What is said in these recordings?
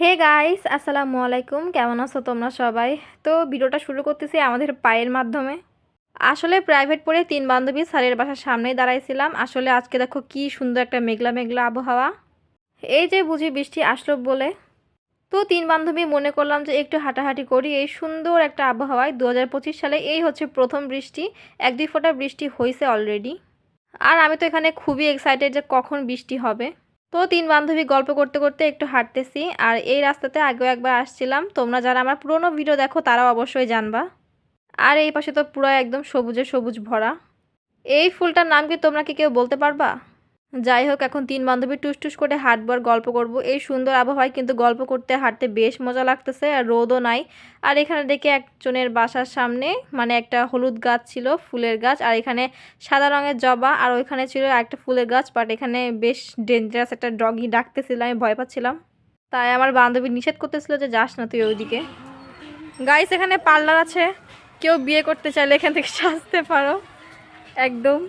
Hey guys, আসসালামু আলাইকুম। কেমন আছো তোমরা সবাই? তো ভিডিওটা শুরু করতেছি আমাদের পায়ের মাধ্যমে। আসলে প্রাইভেট পড়ে তিন বান্ধবী স্যারের বাসার সামনেই দাঁড়াইছিলাম। আসলে আজকে দেখো কি সুন্দর একটা মেঘলা মেঘলা আবহাওয়া। এই যে বুঝি বৃষ্টি আসলো বলে। তো তিন বান্ধবী মনে করলাম যে একটু হাঁটাহাঁটি করি। এই সুন্দর একটা আবহাওয়ায় দু হাজার পঁচিশ সালে এই হচ্ছে প্রথম বৃষ্টি। এক দুই ফোঁটা বৃষ্টি হয়েছে অলরেডি আর আমি তো এখানে খুবই এক্সাইটেড যে কখন বৃষ্টি হবে। তো তিন বান্ধবী গল্প করতে করতে একটু হাঁটতেছি আর এই রাস্তাতে আগেও একবার আসছিলাম। তোমরা যারা আমার পুরনো ভিডিও দেখো, তারাও অবশ্যই জানবা। আর এই পাশে তো পুরো একদম সবুজে সবুজ ভরা। এই ফুলটার নাম কি তোমরা কি কেউ বলতে পারবা? যাই হোক, এখন তিন বান্ধবী টুসটুস টুস করে হাঁটবার গল্প করব। এই সুন্দর আবহাওয়ায় কিন্তু গল্প করতে, হাঁটতে বেশ মজা লাগতেছে আর রোদও নাই। আর এখানে দেখে একজনের বাসার সামনে মানে একটা হলুদ গাছ ছিল, ফুলের গাছ, আর এখানে সাদা রঙের জবা, আর ওইখানে ছিল একটা ফুলের গাছ বাট এখানে বেশ ডেঞ্জারাস একটা ডগি ডাকতেছিল, আমি ভয় পাচ্ছিলাম। তাই আমার বান্ধবী নিষেধ করতেছিল যে যাস না তুই ওইদিকে। গাইস এখানে পার্লার আছে। কেউ বিয়ে করতে চাইলে এখান থেকে সাজতে পারো। একদম।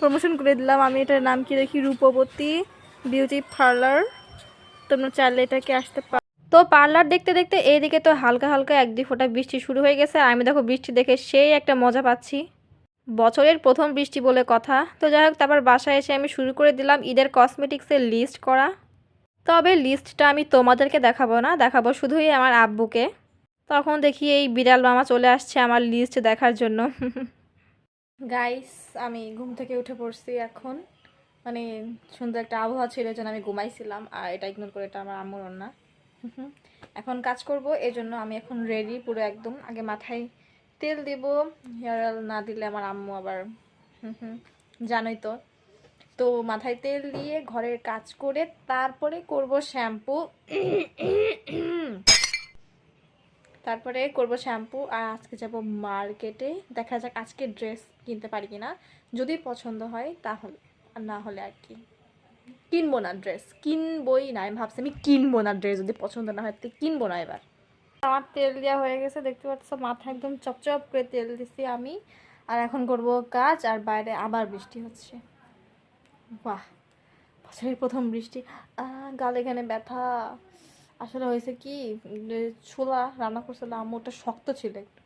প্রমোশন করে দিলাম। আমি এটার নাম কি দেখি? রূপবতী বিউটি পার্লার তোমরা চাইলে এটাকে আসতে পারো তো পার্লার দেখতে দেখতে এইদিকে তো হালকা হালকা এক দুই ফোঁটা বৃষ্টি শুরু হয়ে গেছে। আর আমি দেখো বৃষ্টি দেখে সেই একটা মজা পাচ্ছি। বছরের প্রথম বৃষ্টি বলে কথা। তো যাই হোক, তারপর বাসায় এসে আমি শুরু করে দিলাম ঈদের কসমেটিক্সের লিস্ট করা। তবে লিস্টটা আমি তোমাদেরকে দেখাবো না। দেখাবো শুধুই আমার আব্বুকে। তখন দেখি এই বিড়াল মামা চলে আসছে আমার লিস্ট দেখার জন্য। গাইস আমি ঘুম থেকে উঠে পড়ছি এখন। মানে সুন্দর একটা আবহাওয়া ছিল যেন আমি ঘুমাইছিলাম, আর এটা ইগনোর করে এটা আমার আম্মুর না এখন কাজ করব এই জন্য আমি এখন রেডি পুরো একদম। আগে মাথায় তেল দেব হেয়ার অয়েল না দিলে আমার আম্মু আবার হুম হুম জানোই তো। তো মাথায় তেল দিয়ে ঘরের কাজ করে তারপরে করব শ্যাম্পু তারপরে করব শ্যাম্পু আর আজকে যাব মার্কেটে। দেখা যাক আজকে ড্রেস কিনতে পারি কিনা। যদি পছন্দ হয় তাহলে, আর না হলে আর কি। কিনবো না ড্রেস, কিনবই না। আমি ভাবছি আমি কিনবো না ড্রেস, যদি পছন্দ না হয় তো কিনবো না এবার। আমার তেল দেওয়া হয়ে গেছে, দেখতে পাচ্ছ মাথা একদম চপচপ করে তেল দিছি আমি। আর এখন করব কাজ, আর বাইরে আবার বৃষ্টি হচ্ছে। বাহ, বছরের প্রথম বৃষ্টি। গাল এখানে ব্যথা। আসলে হয়েছে কি ছোলা রান্না করছিলাম আম্মুটা শক্ত ছিল একটু।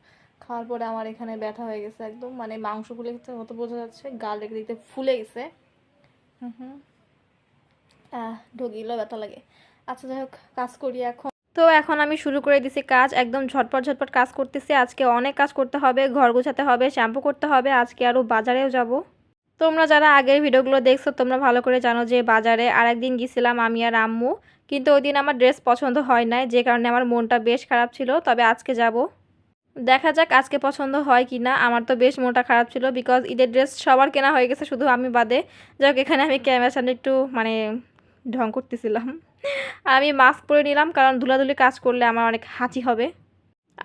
খাওয়ার পরে আমার এখানে ব্যথা হয়ে গেছে একদম মানে মাংস ফুলে গেছে মতো বোঝা যাচ্ছে গাল রেখে দিতে ফুলে গেছে। হুম হুম। ঢুকিলেও ব্যথা লাগে। আচ্ছা যাই হোক কাজ করি এখন। তো এখন আমি শুরু করে দিছি কাজ একদম ঝটপট ঝটপট কাজ করতেছি। আজকে অনেক কাজ করতে হবে ঘর গোছাতে হবে শ্যাম্পু করতে হবে আজকে আরও বাজারেও যাব। তোমরা যারা আগের ভিডিওগুলো দেখছ তোমরা ভালো করে জানো যে বাজারে আরেকদিন গেছিলাম আমি আর আম্মু। কিন্তু ওই দিন আমার ড্রেস পছন্দ হয় নাই, যে কারণে আমার মনটা বেশ খারাপ ছিল, তবে আজকে যাব। দেখা যাক আজকে পছন্দ হয় কি না, আমার তো বেশ মনটা খারাপ ছিল বিকজ ঈদের ড্রেস সবার কেনা হয়ে গেছে শুধু আমি বাদে। যাক, এখানে আমি ক্যামেরা সামনে একটু মানে ঢং করতেছিলাম। আর আমি মাস্ক পরে নিলাম, কারণ ধুলাধুলি কাজ করলে আমার অনেক হাঁচি হবে।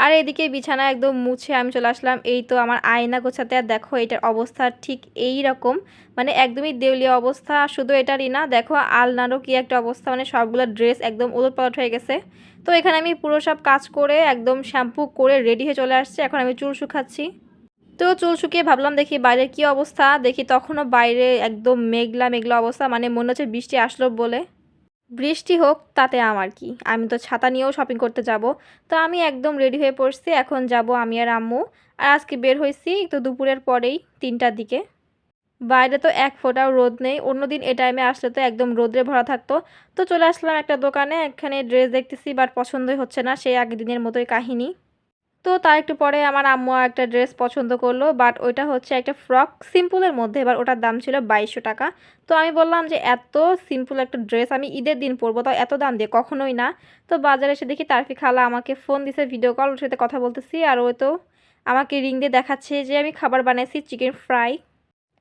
আর এদিকে বিছানা একদম মুছে আমি চলে আসলাম। এই তো আমার আয়না গোছাতে, আর দেখো এটার অবস্থা ঠিক এই রকম। মানে একদমই দেউলিয়া অবস্থা, শুধু এটারই না, দেখো আলনারও কি একটা অবস্থা মানে সবগুলো ড্রেস একদম উলটপালট হয়ে গেছে। তো এখানে আমি পুরো সব কাজ করে একদম শ্যাম্পু করে রেডি হয়ে চলে আসছি, এখন আমি চুল শুকাচ্ছি। তো চুল শুকিয়ে ভাবলাম দেখি বাইরের কি অবস্থা, দেখি তখনও বাইরে একদম মেঘলা মেঘলা অবস্থা মানে মনে হচ্ছে বৃষ্টি আসলো বলে। বৃষ্টি হোক, তাতে আমার কি? আমি তো ছাতা নিয়েও শপিং করতে যাব। তো আমি একদম রেডি হয়ে পড়ছি, এখন যাব আমি আর আম্মু। আর আজকে বের হয়েছি তো দুপুরের পরেই, তিনটার দিকে। বাইরে তো এক ফোঁটাও রোদ নেই, অন্যদিন এ টাইমে আসলে তো একদম রোদ্রে ভরা থাকতো। তো চলে আসলাম একটা দোকানে এখানে ড্রেস দেখতেছি বাট পছন্দই হচ্ছে না, সেই আগের দিনের মতোই কাহিনী। তো তার একটু পরে আমার আম্মু একটা ড্রেস পছন্দ করল বাট ওইটা হচ্ছে একটা ফ্রক সিম্পলের মধ্যে, এবার ওটার দাম ছিল বাইশশো টাকা। তো আমি বললাম যে এত সিম্পল একটা ড্রেস আমি ঈদের দিন পরবো, তাও এত দাম দিয়ে? কখনোই না। তো বাজারে এসে দেখি তারফি খালা আমাকে ফোন দিছে ভিডিও কল ওর সাথে কথা বলতেছি, আর ও তো আমাকে রিং দিয়ে দেখাচ্ছে যে আমি খাবার বানাইছি চিকেন ফ্রাই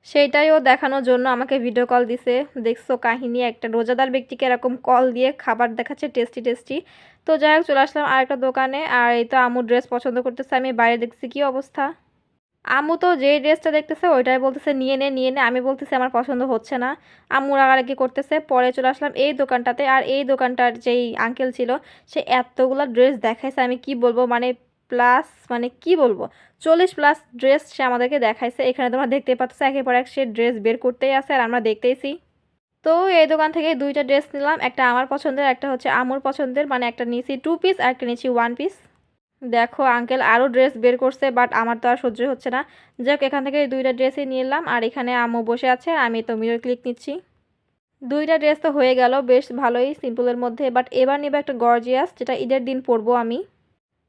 সেইটাই ও দেখানোর জন্য আমাকে ভিডিও কল দিছে। দেখছ কাহিনী, একটা রোজাদার ব্যক্তিকে এরকম কল দিয়ে খাবার দেখাচ্ছে টেস্টি টেস্টি তো যাই হোক, চলে আসলাম আর একটা দোকানে, আর এই তো আমু ড্রেস পছন্দ করতেছে, আমি বাইরে দেখছি কি অবস্থা। আম্মু তো যেই ড্রেসটা দেখতেছে, ওইটাই বলতেছে, নিয়ে নে নিয়ে নে। আমি বলতেছি, আমার পছন্দ হচ্ছে না। আম্মু রাগারাগি করতেছে, পরে চলে আসলাম এই দোকানটাতে, আর এই দোকানটার যেই আঙ্কেল ছিল, সে এতগুলো ড্রেস দেখাইছে, আমি কি বলব? মানে প্লাস মানে কি বলব? চল্লিশ প্লাস ড্রেস সে আমাদেরকে দেখাইছে। এখানে তোমরা দেখতে পাচ্ছ একের পর এক সে ড্রেস বের করতেই আছে আর আমরা দেখতেইছি। তো এই দোকান থেকে দুইটা ড্রেস নিলাম। একটা আমার পছন্দের, একটা হচ্ছে আমুর পছন্দের। মানে একটা নিয়েছি টু পিস আর একটা নিয়েছি ওয়ান পিস দেখো আঙ্কেল আরও ড্রেস বের করছে বাট আমার তো আর সহ্য হচ্ছে না। যাক, এখান থেকে দুইটা ড্রেসই নিয়ে এলাম। আর এখানে আম্মু বসে আছে, আর আমি তো মিরর ক্লিক নিচ্ছি। দুইটা ড্রেস তো হয়ে গেল, বেশ ভালোই সিম্পলের মধ্যে। বাট এবার নেবে একটা গর্জিয়াস যেটা ঈদের দিন পরবো আমি।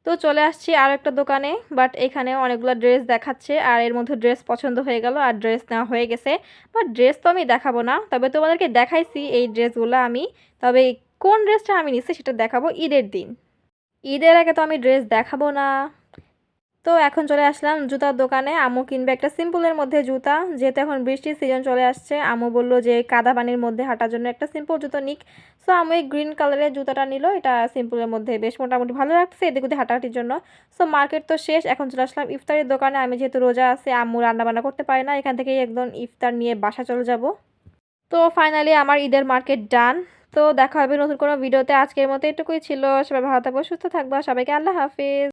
তো চলে আসছি আর একটা দোকানে বাট এখানে অনেকগুলো ড্রেস দেখাচ্ছে, আর এর মধ্যে ড্রেস পছন্দ হয়ে গেল, আর ড্রেস নেওয়া হয়ে গেছে। বাট ড্রেস তো আমি দেখাবো না, তবে তোমাদেরকে দেখাইছি এই ড্রেসগুলো আমি, তবে কোন ড্রেসটা আমি নিচ্ছি সেটা দেখাবো ঈদের দিন। ঈদের আগে তো আমি ড্রেস দেখাবো না। তো এখন চলে আসলাম জুতার দোকানে। আম্মু কিনবে একটা সিম্পলের মধ্যে জুতা। যেহেতু এখন বৃষ্টির সিজন চলে আসছে, আম্মু বলল যে কাদা পানির মধ্যে হাঁটার জন্য একটা সিম্পল জুতো নিক। সো আম্মু এই গ্রিন কালারের জুতাটা নিল। এটা সিম্পলের মধ্যে বেশ মোটামুটি ভালো লাগছে এদিক ওদিক হাঁটাহাঁটির জন্য। সো মার্কেট তো শেষ, এখন চলে আসলাম ইফতারের দোকানে। আমি যেহেতু রোজা আছে, আম্মু রান্নাবান্না করতে পারি না। এখান থেকেই একদম ইফতার নিয়ে বাসা চলে যাব। তো ফাইনালি আমার ঈদের মার্কেট ডান তো দেখা হবে নতুন কোনো ভিডিওতে আজকের মতো এটুকুই ছিল। সবাই ভালো থাকব, সুস্থ থাকব। সবাইকে আল্লাহ হাফিজ।